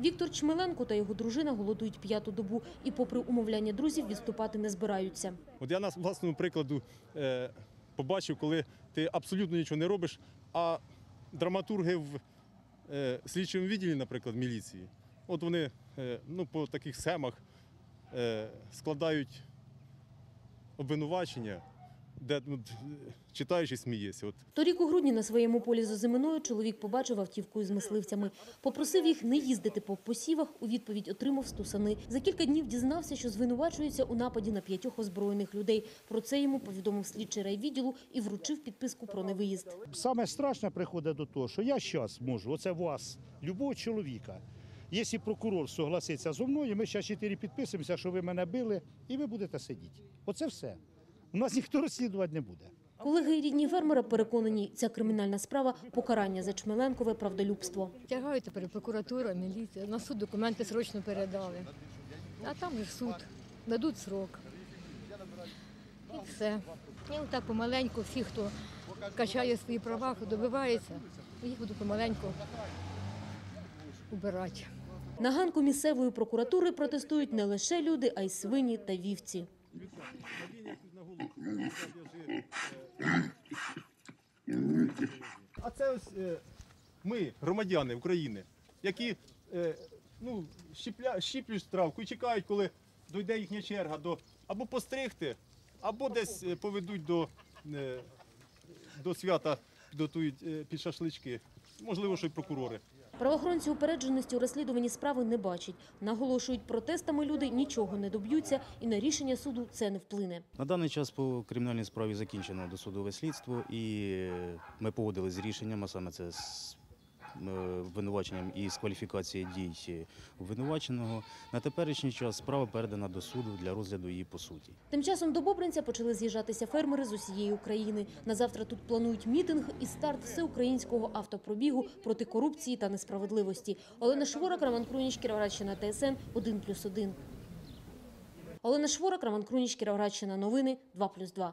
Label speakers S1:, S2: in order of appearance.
S1: Віктор Чмеленко та його дружина голодують п'яту добу і, попри умовляння друзів, відступати не збираються.
S2: От я на власному прикладу е, побачив, коли ти абсолютно нічого не робиш, а драматурги в е, слідчому відділі, наприклад, міліції, от вони е, ну, по таких схемах складають обвинувачення, де ну, читаєш і смієшся. От
S1: Торік у грудні на своєму полі за зиминою чоловік побачив автівку із мисливцями. Попросив їх не їздити по посівах, у відповідь отримав стусани. За кілька днів дізнався, що звинувачується у нападі на п'ятьох озброєних людей. Про це йому повідомив слідчий райвідділу і вручив підписку про невиїзд.
S3: Саме страшне приходить до того, що я зараз можу, оце вас, любого чоловіка. Якщо прокурор согласиться зі мною, ми зараз чотири підписуємося, що ви мене били, і ви будете сидіти. Оце все. У нас ніхто розслідувати не буде.
S1: Колеги і рідні фермера переконані, ця кримінальна справа – покарання за Чмеленкове правдолюбство.
S4: Тягають тепер прокуратура, міліція. На суд документи срочно передали. А там же суд, дадуть срок. І все. І отак помаленьку всі, хто качає свої права, хто добивається, їх буду помаленьку убирати.
S1: На ганку місцевої прокуратури протестують не лише люди, а й свині та вівці.
S2: А це ось е, ми, громадяни України, які е, ну, щіпля, щіплють травку і чекають, коли дойде їхня черга до або постригти, або десь е, поведуть до, до свята, підготують під шашлички. Можливо, що й прокурори.
S1: Правоохоронці упередженості у розслідуванні справи не бачать. Наголошують, протестами люди нічого не доб'ються і на рішення суду це не вплине.
S5: На даний час по кримінальній справі закінчено досудове слідство, і е, ми погодили з рішенням, а саме це обвинуваченням і з кваліфікації дій обвинуваченого. На теперішній час справа передана до суду для розгляду її по суті.
S1: Тим часом до Бобринця почали з'їжджатися фермери з усієї України. На завтра тут планують мітинг і старт всеукраїнського автопробігу проти корупції та несправедливості. Олена Шворак, Роман Круніч, Кіровоградщина, ТСН 1+,1. Олена Шворак, Роман Круніч, Кіровоградщина, новини 2+,2.